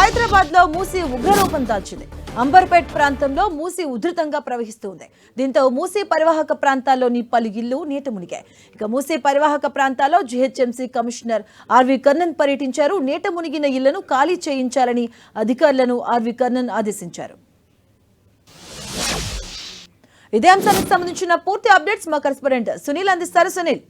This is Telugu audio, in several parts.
హైదరాబాద్లో మూసి ఉగ్రరూపం దాల్చింది. అంబర్పేట్ ప్రాంతంలో మూసి ఉధృతంగా ప్రవహిస్తుంది. దీంతో మూసి పరివాహక ప్రాంతాల్లోని పలు ఇళ్ళు నీట మునిగాయి. ఇక మూసి పరివాహక ప్రాంతాల్లో జీహెచ్ఎంసీ కమిషనర్ ఆర్వి కర్ణన్ పర్యటించారు. నీట మునిగిన ఇళ్ళను ఖాళీ చేయించాలని అధికారులను ఆర్వి కర్ణన్ ఆదేశించారు. ఇదే అంశానికి సంబంధించిన పూర్తి అప్డేట్స్ మా కరెస్పాండెంట్ సునీల్ అందిస్తారు. సునీల్.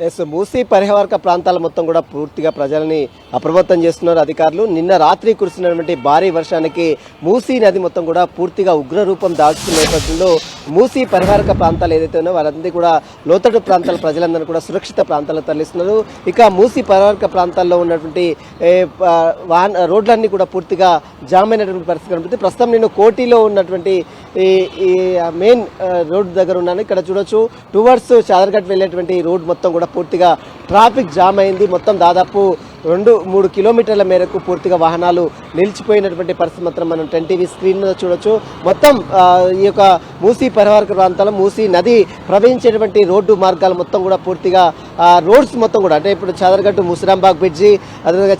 ఎస్ మూసీ పరివారక ప్రాంతాల మొత్తం కూడా పూర్తిగా ప్రజలని అప్రమత్తం చేస్తున్నారు అధికారులు. నిన్న రాత్రి కురిసినటువంటి భారీ వర్షానికి మూసీ నది మొత్తం కూడా పూర్తిగా ఉగ్రరూపం దాల్చుకున్న నేపథ్యంలో మూసీ పరివారక ప్రాంతాలు ఏదైతే ఉన్నాయో వారందరినీ కూడా లోతట్టు ప్రాంతాల ప్రజలందరూ కూడా సురక్షిత ప్రాంతాలకు తరలిస్తున్నారు. ఇక మూసీ పరివారక ప్రాంతాల్లో ఉన్నటువంటి వాన్ రోడ్లన్నీ కూడా పూర్తిగా జామ్ అయినటువంటి పరిస్థితి కనిపిస్తుంది ప్రస్తుతం నేను కోటిలో ఉన్నటువంటి ఈ మెయిన్ రోడ్డు రోడ్ దగ్గర ఉన్నాను. ఇక్కడ చూడొచ్చు టువర్డ్స్ చాదర్ఘట్ వెళ్ళేటువంటి రోడ్ మొత్తం కూడా పూర్తిగా ట్రాఫిక్ జామ్ అయింది. మొత్తం దాదాపు రెండు మూడు కిలోమీటర్ల మేరకు పూర్తిగా వాహనాలు నిలిచిపోయినటువంటి పరిస్థితి మాత్రం మనం టెన్ టీవీ స్క్రీన్ మీద చూడొచ్చు. మొత్తం ఈ యొక్క మూసీ పరివారక ప్రాంతాలు మూసీ నది ప్రవహించేటువంటి రోడ్డు మార్గాలు మొత్తం కూడా పూర్తిగా రోడ్స్ మొత్తం కూడా అంటే ఇప్పుడు చాదరగట్టు ముసిరాంబాగ్ బ్రిడ్జి అదేవిధంగా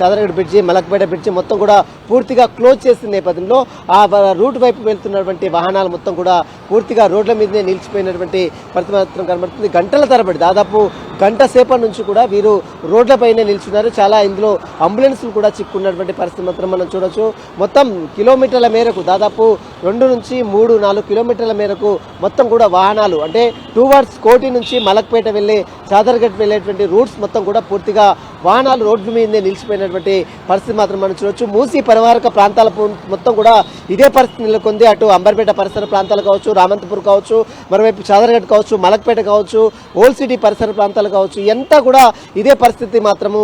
చాదర్ బ్రిడ్జి మలక్పేట బ్రిడ్జి మొత్తం కూడా పూర్తిగా క్లోజ్ చేసిన నేపథ్యంలో ఆ రూట్ వైపు వెళ్తున్నటువంటి వాహనాలు మొత్తం కూడా పూర్తిగా రోడ్ల మీదనే నిలిచిపోయినటువంటి పరిస్థితి మాత్రం కనబడుతుంది. గంటల తరబడి దాదాపు గంట సేపటి నుంచి కూడా వీరు రోడ్లపైనే నిల్చున్నారు. చాలా ఇందులో అంబులెన్స్లు కూడా చిక్కున్నటువంటి పరిస్థితి మాత్రం మనం చూడొచ్చు. మొత్తం కిలోమీటర్ల మేరకు దాదాపు రెండు నుంచి మూడు నాలుగు కిలోమీటర్ల మేరకు మొత్తం కూడా వాహనాలు అంటే టూవర్డ్స్ కోటి నుంచి మలక్పేట వెళ్ళే చాదర్గట్ వెళ్ళేటువంటి రూట్స్ మొత్తం కూడా పూర్తిగా వాహనాలు రోడ్ల మీదనే నిలిచిపోయినటువంటి పరిస్థితి మాత్రం మనం చూడొచ్చు. మూసీ పరివారక ప్రాంతాల మొత్తం కూడా ఇదే పరిస్థితి నెలకొంది. అటు అంబర్పేట పరిసర ప్రాంతాలు కావచ్చు రామంతపూర్ కావచ్చు మరోవైపు చాదర్గట్ కావచ్చు మలక్పేట కావచ్చు ఓల్డ్ సిటీ పరిసర ప్రాంతాలు కావచ్చు ఎంత కూడా ఇదే పరిస్థితి మాత్రము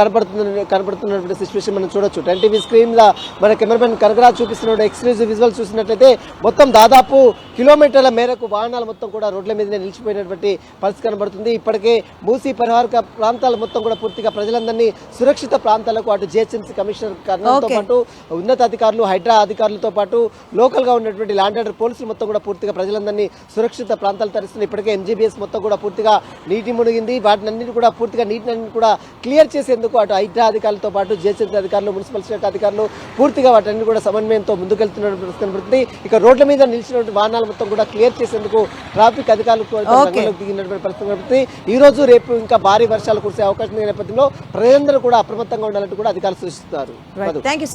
కనపడుతున్న కనపడుతున్నటువంటి సిచ్యువేషన్ మనం చూడొచ్చు. టెన్ టీవీ స్క్రీన్ మన కెమెరామెన్ కనకరాజ్ చూపిస్తున్న ఎక్స్క్లూజివ్ విజువల్ చూసిన చూసుకున్నట్లయితే మొత్తం దాదాపు కిలోమీటర్ల మేరకు వాహనాలు మొత్తం కూడా రోడ్ల మీదనే నిలిచిపోయినటువంటి పరిస్థితి కనబడుతుంది. ఇప్పటికే మూసీ పరివారక ప్రాంతాలు మొత్తం కూడా పూర్తిగా ప్రజలందరినీ సురక్షిత ప్రాంతాలకు అటు జిహెచ్ఎంసీ కమిషనర్ Okay. పాటు ఉన్నతాధికారులు హైడ్రా అధికారులతో పాటు లోకల్గా ఉన్నటువంటి ల్యాండ్ ఆర్డర్ పోలీసులు మొత్తం కూడా పూర్తిగా ప్రజలందరినీ సురక్షిత ప్రాంతాలు తరిస్తున్నారు ఇప్పటికే ఎంజీబీఎస్ మొత్తం కూడా పూర్తిగా నీటి మునిగింది. వాటినన్నిటి కూడా పూర్తిగా నీటిని కూడా క్లియర్ చేసేందుకు అటు హైడ్రా అధికారులతో పాటు జిహెచ్ఎంసీ అధికారులు మున్సిపల్ శాఖ అధికారులు పూర్తిగా వాటన్ని కూడా సమన్వయంతో ముందుకెళ్తున్న పరిస్థితి కనబడుతుంది. ఇక రోడ్ల మీద నిలిచినటువంటి వాహనాలు మొత్తం కూడా క్లియర్ చేసేందుకు ట్రాఫిక్ అధికారులు దిగినటువంటి పరిస్థితి ఈ రోజు రేపు ఇంకా భారీ వర్షాలు కురిసే అవకాశం నేపథ్యంలో ప్రజలందరూ కూడా అప్రమత్తంగా ఉండాలంటూ కూడా అధికారులు సూచిస్తున్నారు. Thank you